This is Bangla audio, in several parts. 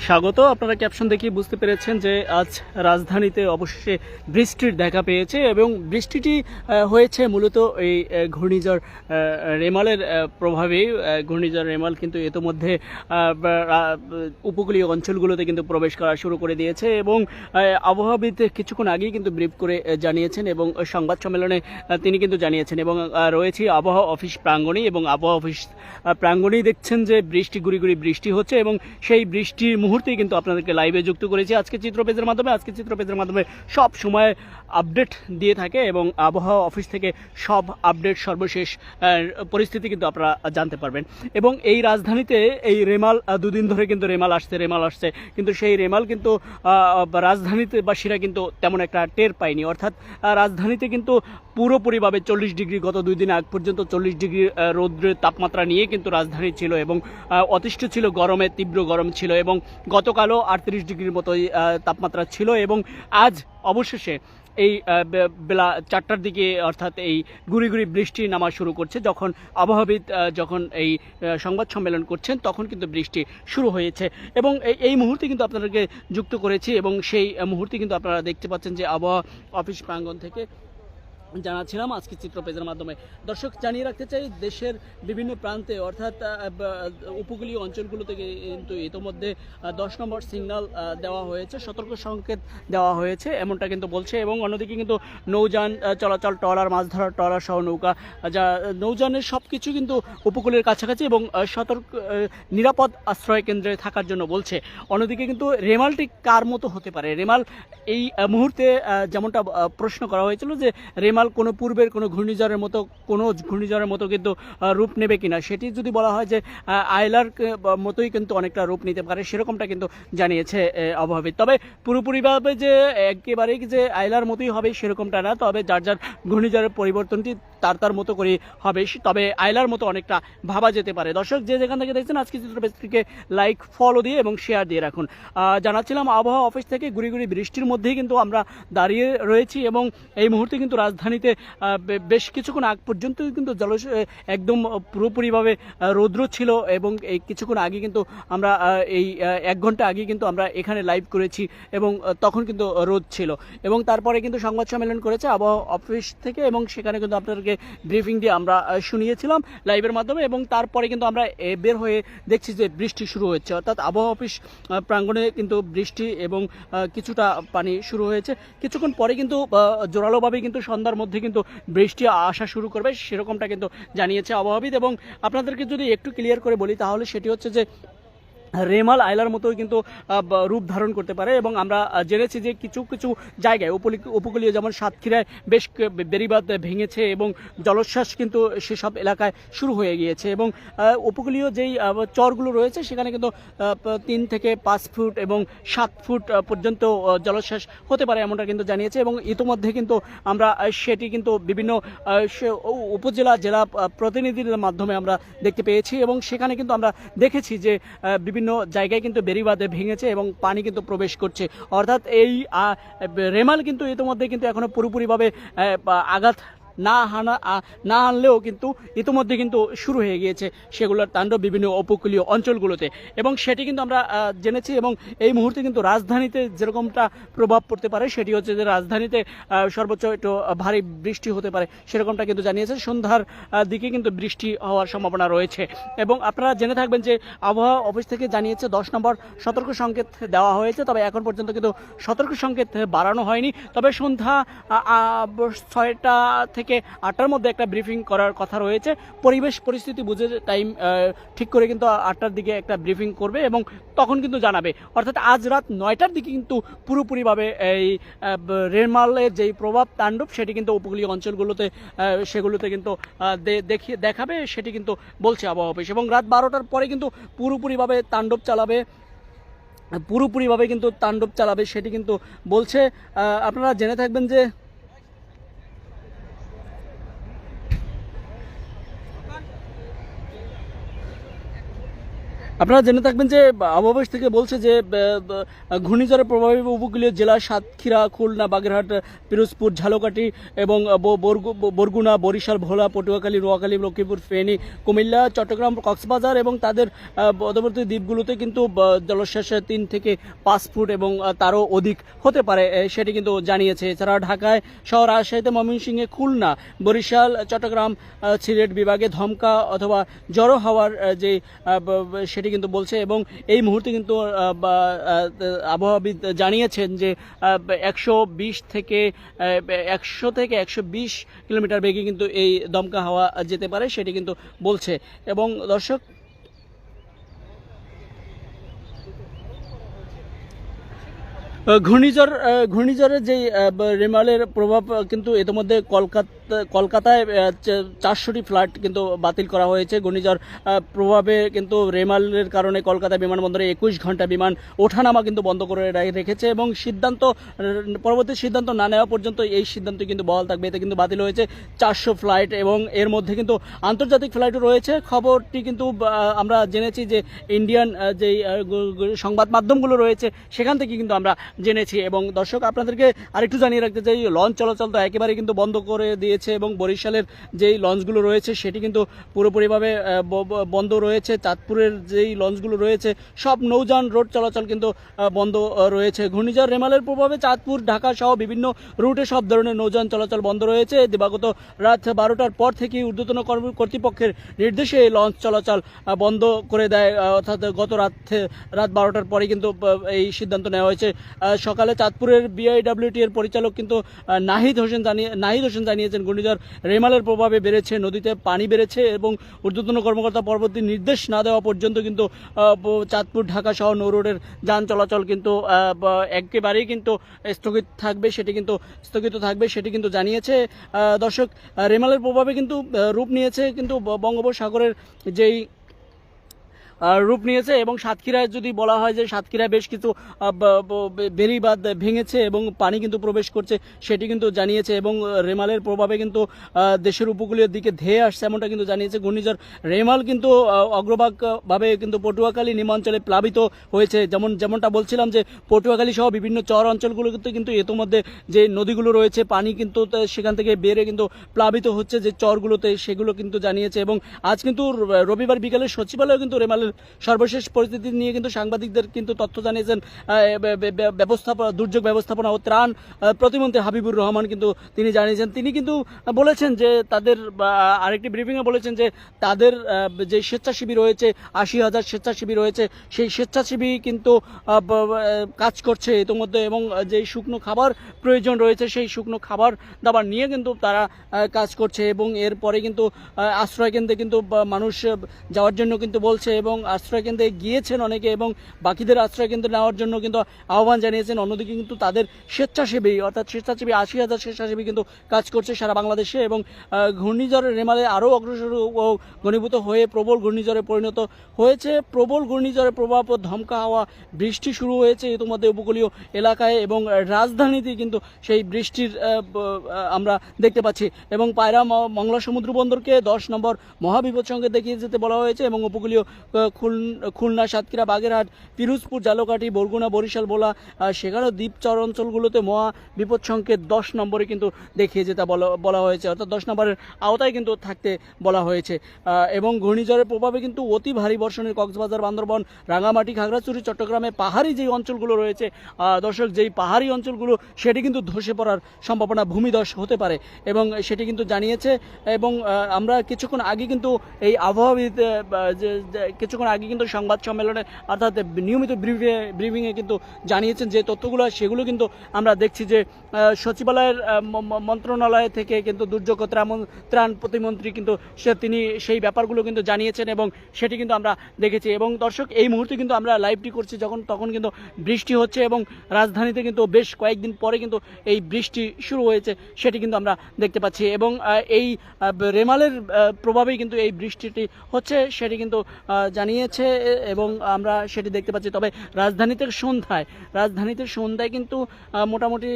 স্বাগত। আপনারা ক্যাপশন দেখে বুঝতে পেরেছেন যে আজ রাজধানীতে অবশেষে বৃষ্টির দেখা পেয়েছে এবং বৃষ্টিটি হয়েছে মূলত এই ঘূর্ণিঝড় রেমালের আহ, ঘূর্ণিঝড় রেমাল কিন্তু ইতোমধ্যে উপকূলীয় অঞ্চলগুলোতে কিন্তু প্রবেশ করা শুরু করে দিয়েছে এবং আবহাওয়াবিদ কিছুক্ষণ আগেই কিন্তু ব্রিফ করে জানিয়েছেন এবং সংবাদ সম্মেলনে তিনি কিন্তু জানিয়েছেন এবং রয়েছে আবহাওয়া অফিস প্রাঙ্গণেই এবং আবহাওয়া অফিস প্রাঙ্গণেই দেখছেন যে বৃষ্টি গুড়ি গুড়ি বৃষ্টি হচ্ছে এবং সেই বৃষ্টির মুহূর্তেই কিন্তু আপনাদেরকে লাইভে যুক্ত করেছি। আজকে চিত্র পেজের মাধ্যমে আজকে চিত্র পেজের মাধ্যমে সব সময় আপডেট দিয়ে থাকে এবং আবহাওয়া অফিস থেকে সব আপডেট সর্বশেষ পরিস্থিতি কিন্তু আপনারা জানতে পারবেন। এবং এই রাজধানীতে এই রেমাল দুদিন ধরে কিন্তু রেমাল আসছে রেমাল আসছে। কিন্তু সেই রেমাল কিন্তু আহ, রাজধানীতে বাসীরা কিন্তু তেমন একটা টের পায়নি। অর্থাৎ রাজধানীতে কিন্তু পুরোপুরিভাবে চল্লিশ ডিগ্রি গত দুই দিন আগ পর্যন্ত চল্লিশ ডিগ্রি রৌদ্রের তাপমাত্রা নিয়ে কিন্তু রাজধানী ছিল এবং অতিষ্ঠ ছিল গরমে তীব্র গরম ছিল এবং গতকালও আটত্রিশ ডিগ্রির মতোই তাপমাত্রা ছিল এবং আজ অবশেষে এই বেলা চারটার দিকে অর্থাৎ এই গুড়ি গুড়ি বৃষ্টি নামা শুরু করছে। যখন আবহাওয়াবিদ যখন এই সংবাদ সম্মেলন করছেন, তখন কিন্তু বৃষ্টি শুরু হয়েছে। এবং এই- এই মুহূর্তে কিন্তু আপনাদেরকে যুক্ত করেছি এবং সেই মুহূর্তে কিন্তু আপনারা দেখতে পাচ্ছেন যে আবহাওয়া অফিস প্রাঙ্গণ থেকে জানাচ্ছিলাম আজকে চিত্র পেজের মাধ্যমে। দর্শক, জানিয়ে রাখতে চাই, দেশের বিভিন্ন প্রান্তে, অর্থাৎ উপকূলীয় অঞ্চলগুলো থেকে কিন্তু ইতোমধ্যে দশ নম্বর সিগন্যাল দেওয়া হয়েছে, সতর্ক সংকেত দেওয়া হয়েছে, এমনটা কিন্তু বলছে এবং অন্যদিকে কিন্তু নৌযান চলাচল, ট্রলার, মাছ ধরার ট্রলার সহ নৌকা, যা নৌযানের সব কিছু কিন্তু উপকূলের কাছাকাছি এবং সতর্ক নিরাপদ আশ্রয় কেন্দ্রে থাকার জন্য বলছে। অন্যদিকে কিন্তু রেমালটি কার মতো হতে পারে? রেমাল এই মুহূর্তে যেমনটা প্রশ্ন করা হয়েছিল যে রেমাল কোনো পূর্বের কোনো ঘূর্ণিঝড়ের মতো, কোনো ঘূর্ণিঝড়ের মতো কিন্তু রূপ নেবে কিনা? সেটি যদি বলা হয় যে আয়লার মতোই কিন্তু অনেকটা রূপ নিতে পারে, সেরকমটা কিন্তু জানিয়েছে আবহাওয়াবিদ তবে পুরোপুরিভাবে যে, একেবারেই যে আয়লার মতোই হবে সেরকমটা না, তবে যার যার ঘূর্ণিঝড়ের পরিবর্তনটি তার তার মতো করে হবে তবে আয়লার মতো অনেকটা ভাবা যেতে পারে। দর্শক, যে যেখান থেকে দেখছেন আজকে চিত্র পেজটিকে লাইক ফলো দিয়ে এবং শেয়ার দিয়ে রাখুন। জানাচ্ছিলাম, আবহাওয়া অফিস থেকে গুড়ি গুড়ি বৃষ্টির মধ্যেই কিন্তু আমরা দাঁড়িয়ে রয়েছি এবং এই মুহূর্তে কিন্তু রাজধানীতে বেশ কিছুক্ষণ আগ পর্যন্ত কিন্তু জল একদম পুরোপুরিভাবে রৌদ্র ছিল এবং এই কিছুক্ষণ আগে কিন্তু আমরা এই এক ঘণ্টা আগে কিন্তু আমরা এখানে লাইভ করেছি এবং তখন কিন্তু রোদ ছিল। এবং তারপরে কিন্তু সংবাদ সম্মেলন করেছে আবহাওয়া অফিস থেকে এবং সেখানে কিন্তু আপনাদেরকে ব্রিফিং দিয়ে আমরা শুনিয়েছিলাম লাইভের মাধ্যমে এবং তারপরে কিন্তু আমরা বের হয়ে দেখছি যে বৃষ্টি শুরু হচ্ছে অর্থাৎ আবহাওয়া অফিস প্রাঙ্গণে কিন্তু বৃষ্টি এবং কিছুটা পানি শুরু হয়েছে। কিছুক্ষণ পরে কিন্তু জোরালোভাবে কিন্তু সন্ধ্যার মধ্যে কিন্তু বৃষ্টি আসা শুরু করবে, সেরকমটা কিন্তু জানিয়েছে আবহাওয়াবিদ। এবং আপনাদেরকে যদি একটু ক্লিয়ার করে বলি, তাহলে সেটি হচ্ছে যে রেমাল আইলার মতোই কিন্তু রূপ ধারণ করতে পারে এবং আমরা জেনেছি যে কিছু কিছু জায়গায় উপকূলীয় যেমন সাতক্ষীরায় বেশ বেড়িবাঁধ ভেঙেছে এবং জলোচ্ছ্বাস কিন্তু সেসব এলাকায় শুরু হয়ে গিয়েছে এবং উপকূলীয় যেই চরগুলো রয়েছে সেখানে কিন্তু তিন থেকে পাঁচ ফুট এবং সাত ফুট পর্যন্ত জলোচ্ছ্বাস হতে পারে এমনটা কিন্তু জানিয়েছে এবং ইতোমধ্যে কিন্তু আমরা সেটি কিন্তু বিভিন্ন উপজেলা জেলা প্রতিনিধিদের মাধ্যমে আমরা দেখতে পেয়েছি এবং সেখানে কিন্তু আমরা দেখেছি যে আহ, বিভিন্ন জায়গায় কিন্তু বেরিবাদে ভেঙেছে এবং পানি কিন্তু প্রবেশ করছে। অর্থাৎ এই রেমাল কিন্তু ইতিমধ্যে কিন্তু এখনও পুরোপুরিভাবে আঘাত না হানা না আনলেও কিন্তু ইতিমধ্যে কিন্তু শুরু হয়ে গিয়েছে সেগুলোর তাণ্ডব বিভিন্ন উপকূলীয় অঞ্চলগুলোতে। এবং সেটি কিন্তু আমরা জেনেছি এবং এই মুহূর্তে কিন্তু রাজধানীতে যেরকমটা প্রভাব পড়তে পারে, সেটি হচ্ছে যে রাজধানীতে সর্বোচ্চ একটু ভারী বৃষ্টি হতে পারে, সেরকমটা কিন্তু জানিয়েছে। সন্ধ্যার দিকে কিন্তু বৃষ্টি হওয়ার সম্ভাবনা রয়েছে। এবং আপনারা জেনে থাকবেন যে আবহাওয়া অফিস থেকে জানিয়েছে দশ নম্বর সতর্ক সংকেত দেওয়া হয়েছে, তবে এখন পর্যন্ত কিন্তু সতর্ক সংকেত বাড়ানো হয়নি। তবে সন্ধ্যা ছয়টা থেকে আটটার মধ্যে একটা ব্রিফিং করার কথা রয়েছে। পরিবেশ, পরিস্থিতি বুঝে টাইম ঠিক করে কিন্তু আটটার দিকে একটা ব্রিফিং করবে এবং তখন কিন্তু জানাবে। অর্থাৎ আজ রাত নয়টার দিকে কিন্তু পুরোপুরিভাবে এই রেমালের যেই প্রভাব তাণ্ডব, সেটি কিন্তু উপকূলীয় অঞ্চলগুলোতে সেগুলোতে কিন্তু দেখিয়ে দেখাবে, সেটি কিন্তু বলছে আবহাওয়া অফিস। এবং রাত বারোটার পরে কিন্তু পুরোপুরিভাবে তাণ্ডব চালাবে, পুরোপুরিভাবে কিন্তু তাণ্ডব চালাবে, সেটি কিন্তু বলছে। আপনারা জেনে থাকবেন যে আপনারা জেনে থাকবেন যে আবহাওয়া থেকে বলছে যে ঘূর্ণিঝড়ের প্রভাবে উপকূলীয় জেলা সাতক্ষীরা খুলনা বাগেরহাট পিরোজপুর ঝালকাঠি এবং বরগুনা বরিশাল ভোলা পটুয়াখালী নোয়াখালী লক্ষ্মীপুর ফেনী কুমিল্লা চট্টগ্রাম কক্সবাজার এবং তাদের মধ্যবর্তী দ্বীপগুলোতে কিন্তু আহ, তিন থেকে পাঁচ ফুট এবং তারও অধিক হতে পারে সেটি কিন্তু জানিয়েছে। এছাড়া ঢাকায় শহর রাজশাহীতে ময়মনসিংহে খুলনা বরিশাল চট্টগ্রাম সিলেট বিভাগে ধমকা অথবা জড়ো হওয়ার যে সেটি কিন্তু বলছে এবং এই মুহূর্তে কিন্তু আবহাওয়াবিদ জানিয়েছেন যে একশো বিশ থেকে একশো থেকে একশো বিশ কিলোমিটার বেগে কিন্তু এই দমকা হাওয়া যেতে পারে, সেটি কিন্তু বলছে। এবং দর্শক ঘূর্ণিঝড় ঘূর্ণিঝড়ের যে রেমালের প্রভাব কিন্তু ইতিমধ্যে কলকাতা কলকাতায় চারশোটি ফ্লাইট কিন্তু বাতিল করা হয়েছে। ঘূর্ণিঝড় প্রভাবে কিন্তু রেমালের কারণে কলকাতা বিমানবন্দরে একুশ ঘণ্টা বিমান ওঠানামা কিন্তু বন্ধ করে রেখেছে এবং সিদ্ধান্ত পরবর্তী সিদ্ধান্ত না নেওয়া পর্যন্ত এই সিদ্ধান্ত কিন্তু বহাল থাকবে। এতে কিন্তু বাতিল হয়েছে চারশো ফ্লাইট এবং এর মধ্যে কিন্তু আন্তর্জাতিক ফ্লাইটও রয়েছে। খবরটি কিন্তু আমরা জেনেছি যে ইন্ডিয়ান আহ, যে আহ, গু- গু- সংবাদ মাধ্যমগুলো রয়েছে সেখান থেকে কিন্তু আমরা জেনেছি। এবং দর্শক, আপনাদেরকে আরেকটু জানিয়ে রাখতে চাই লঞ্চ চলাচল তো একেবারে কিন্তু বন্ধ করে দিয়েছে এবং বরিশালের যেই লঞ্চগুলো রয়েছে, সেটি কিন্তু পুরোপুরিভাবে বন্ধ রয়েছে। চাঁদপুরের যেই লঞ্চগুলো রয়েছে, সব নৌযান রোড চলাচল কিন্তু বন্ধ রয়েছে। ঘূর্ণিঝড় রেমালের প্রভাবে চাঁদপুর, ঢাকা সহ বিভিন্ন রুটে সব ধরনের নৌযান চলাচল বন্ধ রয়েছে। দিবাগত রাত বারোটার পর থেকেই ঊর্ধ্বতন কর্তৃপক্ষের নির্দেশে এই লঞ্চ চলাচল বন্ধ করে দেয়। অর্থাৎ গত রাত রাত বারোটার পরে কিন্তু এই সিদ্ধান্ত নেওয়া হয়েছে। সকালে চাঁদপুরের বিআইডব্লিউটি এর পরিচালক কিন্তু নাহিদ হোসেন জানিয়ে, নাহিদ হোসেন জানিয়েছেন, ঘূর্ণিঝড় রেমালের প্রভাবে বেড়েছে, নদীতে পানি বেড়েছে এবং ঊর্ধ্বতন কর্মকর্তা পরবর্তী নির্দেশ না দেওয়া পর্যন্ত কিন্তু চাঁদপুর, ঢাকা সহ নৌ রোডের যান চলাচল কিন্তু একেবারেই কিন্তু স্থগিত থাকবে, সেটি কিন্তু স্থগিত থাকবে, সেটি কিন্তু জানিয়েছে দর্শক রেমালের প্রভাবে কিন্তু রূপ নিয়েছে কিন্তু বঙ্গোপসাগরের যেই রূপ নিয়েছে এবং সাতক্ষীরায় যদি বলা হয় যে সাতক্ষীরায় বেশ কিছু আহ, ব- ব- ভেঙেছে এবং পানি কিন্তু প্রবেশ করছে সেটি কিন্তু জানিয়েছে এবং রেমালের প্রভাবে কিন্তু দেশের উপকূলীয় দিকে ধেয়ে আসছে এমনটা কিন্তু জানিয়েছে ঘূর্ণিঝড়। রেমাল কিন্তু অগ্রভাগভাবে কিন্তু পটুয়াখালী নিমাঞ্চলে প্লাবিত হয়েছে। যেমন যেমনটা বলছিলাম যে পটুয়াখালী সহ বিভিন্ন চর অঞ্চলগুলোতে কিন্তু কিন্তু ইতোমধ্যে যে নদীগুলো রয়েছে পানি কিন্তু সেখান থেকে বেড়ে কিন্তু প্লাবিত হচ্ছে যে চরগুলোতে সেগুলো কিন্তু জানিয়েছে এবং আজ কিন্তু রবিবার বিকেলে সচিবালয় কিন্তু রেমালের সর্বশেষ পরিস্থিতি নিয়ে কিন্তু সাংবাদিকদের কিন্তু তথ্য জানিয়েছেন ব্যবস্থাপনা দুর্যোগ ব্যবস্থাপনা ও ত্রাণ প্রতিমন্ত্রী হাবিবুর রহমান কিন্তু তিনি জানিয়েছেন। তিনি কিন্তু বলেছেন যে তাদের আরেকটি ব্রিফিংয়ে বলেছেন যে তাদের যে স্বেচ্ছাসেবী রয়েছে আশি হাজার স্বেচ্ছাসেবী রয়েছে সেই স্বেচ্ছাসেবী কিন্তু কাজ করছে ইতিমধ্যে এবং যে শুকনো খাবার প্রয়োজন রয়েছে সেই শুকনো খাবার দাবার নিয়ে কিন্তু তারা কাজ করছে এবং এরপরে কিন্তু আহ, আশ্রয় কেন্দ্রে কিন্তু মানুষ যাওয়ার জন্য কিন্তু বলছে এবং আশ্রয় কেন্দ্রে গিয়েছেন অনেকে এবং বাকিদের আশ্রয় কেন্দ্রে নেওয়ার জন্য কিন্তু আহ্বান জানিয়েছেন। অন্যদিকে কিন্তু তাদের স্বেচ্ছাসেবী, অর্থাৎ স্বেচ্ছাসেবী, আশি হাজার স্বেচ্ছাসেবী কিন্তু কাজ করছে সারা বাংলাদেশে এবং ঘূর্ণিঝড়ের রেমালে আরও অগ্রসর ও ঘনীভূত হয়ে প্রবল ঘূর্ণিঝড়ে পরিণত হয়েছে। প্রবল ঘূর্ণিঝড়ের প্রভাব ও ধমকা হাওয়া, বৃষ্টি শুরু হয়েছে ইতিমধ্যে উপকূলীয় এলাকায় এবং রাজধানীতে কিন্তু সেই বৃষ্টির আমরা দেখতে পাচ্ছি এবং পায়রা মংলা সমুদ্র বন্দরকে দশ নম্বর মহাবিপদ সঙ্গে দেখিয়ে যেতে বলা হয়েছে এবং উপকূলীয় খুলনা, সাতক্ষীরা, বাগেরহাট, পিরোজপুর, জালকাঠি, বরগুনা, বরিশাল বলা সেখানেও দ্বীপচর অঞ্চলগুলোতে মহা বিপদ সংকেত দশ নম্বরে কিন্তু দেখিয়ে যেতে বলা বলা হয়েছে। অর্থাৎ দশ নম্বরের আওতায় কিন্তু থাকতে বলা হয়েছে। এবং ঘূর্ণিঝড়ের প্রভাবে কিন্তু অতি ভারী বর্ষণের কক্সবাজার, বান্দরবন, রাঙামাটি, খাগড়াছড়ি, চট্টগ্রামে পাহাড়ি যেই অঞ্চলগুলো রয়েছে দর্শক, যেই পাহাড়ি অঞ্চলগুলো, সেটি কিন্তু ধসে পড়ার সম্ভাবনা ভূমিধস হতে পারে। এবং সেটি কিন্তু জানিয়েছে, এবং আমরা কিছুক্ষণ আগে কিন্তু এই আবহাওয়াবিদ কিছুক্ষণ আগে কিন্তু সংবাদ সম্মেলনে, অর্থাৎ নিয়মিত ব্রিফিংয়ে কিন্তু জানিয়েছেন যে তথ্যগুলো, সেগুলো কিন্তু আমরা দেখছি যে সচিবালয়ের মন্ত্রণালয় থেকে কিন্তু দুর্যোগ ত্রাণ- প্রতিমন্ত্রী কিন্তু সে, তিনি সেই ব্যাপারগুলো কিন্তু জানিয়েছেন এবং সেটি কিন্তু আমরা দেখেছি। এবং দর্শক, এই মুহূর্তে কিন্তু আমরা লাইভটি করছি যখন, তখন কিন্তু বৃষ্টি হচ্ছে এবং রাজধানীতে কিন্তু বেশ কয়েকদিন পরে কিন্তু এই বৃষ্টি শুরু হয়েছে, সেটি কিন্তু আমরা দেখতে পাচ্ছি। এবং এই রেমালের প্রভাবেই কিন্তু এই বৃষ্টিটি হচ্ছে, সেটি কিন্তু জানিয়েছে, এবং আমরা সেটি দেখতে পাচ্ছি। তবে রাজধানীতে সন্ধ্যায় রাজধানীতে সন্ধ্যায় কিন্তু মোটামুটি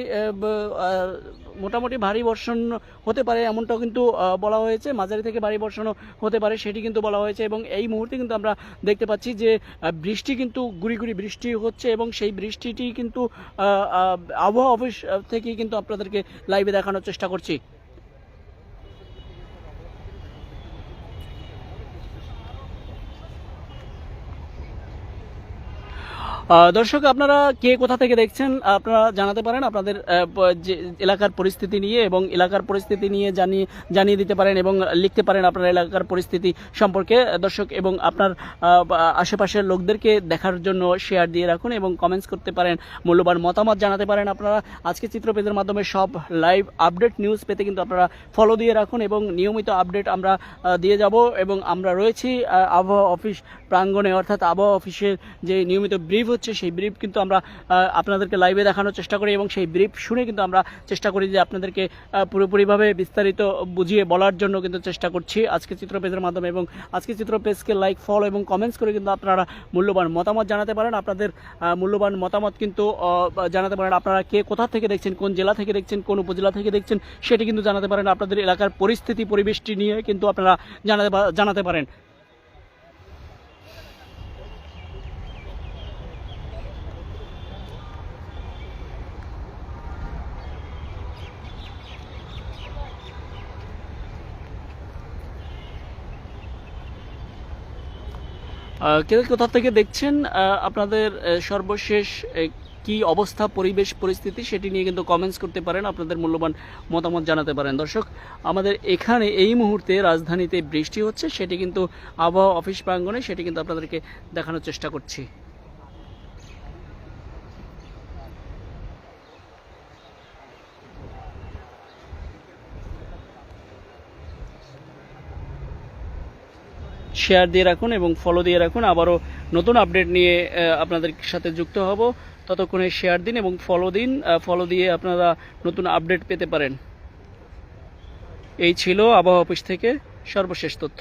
মোটামুটি ভারী বর্ষণ হতে পারে, এমনটাও কিন্তু বলা হয়েছে। মাঝারি থেকে ভারী বর্ষণও হতে পারে, সেটি কিন্তু বলা হয়েছে, এবং এই মুহূর্তে কিন্তু আমরা দেখতে পাচ্ছি যে বৃষ্টি কিন্তু গুড়ি গুড়ি বৃষ্টি হচ্ছে, এবং সেই বৃষ্টিটি কিন্তু আবহাওয়া অফিস থেকে কিন্তু আপনাদেরকে লাইভে দেখানোর চেষ্টা করছি। দর্শক, আপনারা কে কোথা থেকে দেখছেন, আপনারা জানাতে পারেন আপনাদের যে, এলাকার পরিস্থিতি নিয়ে এবং এলাকার পরিস্থিতি নিয়ে জানিয়ে জানিয়ে দিতে পারেন এবং লিখতে পারেন আপনার এলাকার পরিস্থিতি সম্পর্কে। দর্শক, এবং আপনার আশেপাশের লোকদেরকে দেখার জন্য শেয়ার দিয়ে রাখুন এবং কমেন্টস করতে পারেন। মূল্যবান মতামত জানাতে পারেন আপনারা। আজকে চিত্র পেজের মাধ্যমে সব লাইভ আপডেট নিউজ পেতে কিন্তু আপনারা ফলো দিয়ে রাখুন এবং নিয়মিত আপডেট আমরা দিয়ে যাব এবং আমরা রয়েছি আবহাওয়া অফিস প্রাঙ্গণে অর্থাৎ আবহাওয়া অফিসের যে নিয়মিত ব্রিফ হচ্ছে, সেই ব্রিফ কিন্তু আমরা আপনাদেরকে লাইভে দেখানোর চেষ্টা করি এবং সেই ব্রিফ শুনে কিন্তু আমরা চেষ্টা করি যে আপনাদেরকে পুরোপুরিভাবে বিস্তারিত বুঝিয়ে বলার জন্য কিন্তু চেষ্টা করছি। আজকে চিত্র পেজের মাধ্যমে এবং আজকে চিত্র পেজকে লাইক ফলো এবং কমেন্টস করে কিন্তু আপনারা মূল্যবান মতামত জানাতে পারেন। আপনাদের মূল্যবান মতামত কিন্তু জানাতে পারেন আপনারা কে কোথা থেকে দেখছেন, কোন জেলা থেকে দেখছেন, কোন উপজেলা থেকে দেখছেন, সেটি কিন্তু জানাতে পারেন। আপনাদের এলাকার পরিস্থিতি, পরিবেশটি নিয়ে কিন্তু আপনারা জানাতে জানাতে পারেন। কে কোথা থেকে দেখছেন আপনাদের সর্বশেষ কি অবস্থা, পরিবেশ, পরিস্থিতি সেটি নিয়ে কিন্তু কমেন্টস করতে পারেন, আপনাদের মূল্যবান মতামত জানাতে পারেন। দর্শক, আমাদের এখানে এই মুহূর্তে রাজধানীতে বৃষ্টি হচ্ছে, সেটি কিন্তু আবহাওয়া অফিস প্রাঙ্গণে সেটি কিন্তু আপনাদেরকে দেখানোর চেষ্টা করছি। শেয়ার দিয়ে রাখুন এবং ফলো দিয়ে রাখুন। আবারও নতুন আপডেট নিয়ে আপনাদের সাথে যুক্ত হব। ততক্ষণে শেয়ার দিন এবং ফলো দিন ফলো দিয়ে আপনারা নতুন আপডেট পেতে পারেন। এই ছিল আবহাওয়া অফিস থেকে সর্বশেষ তথ্য।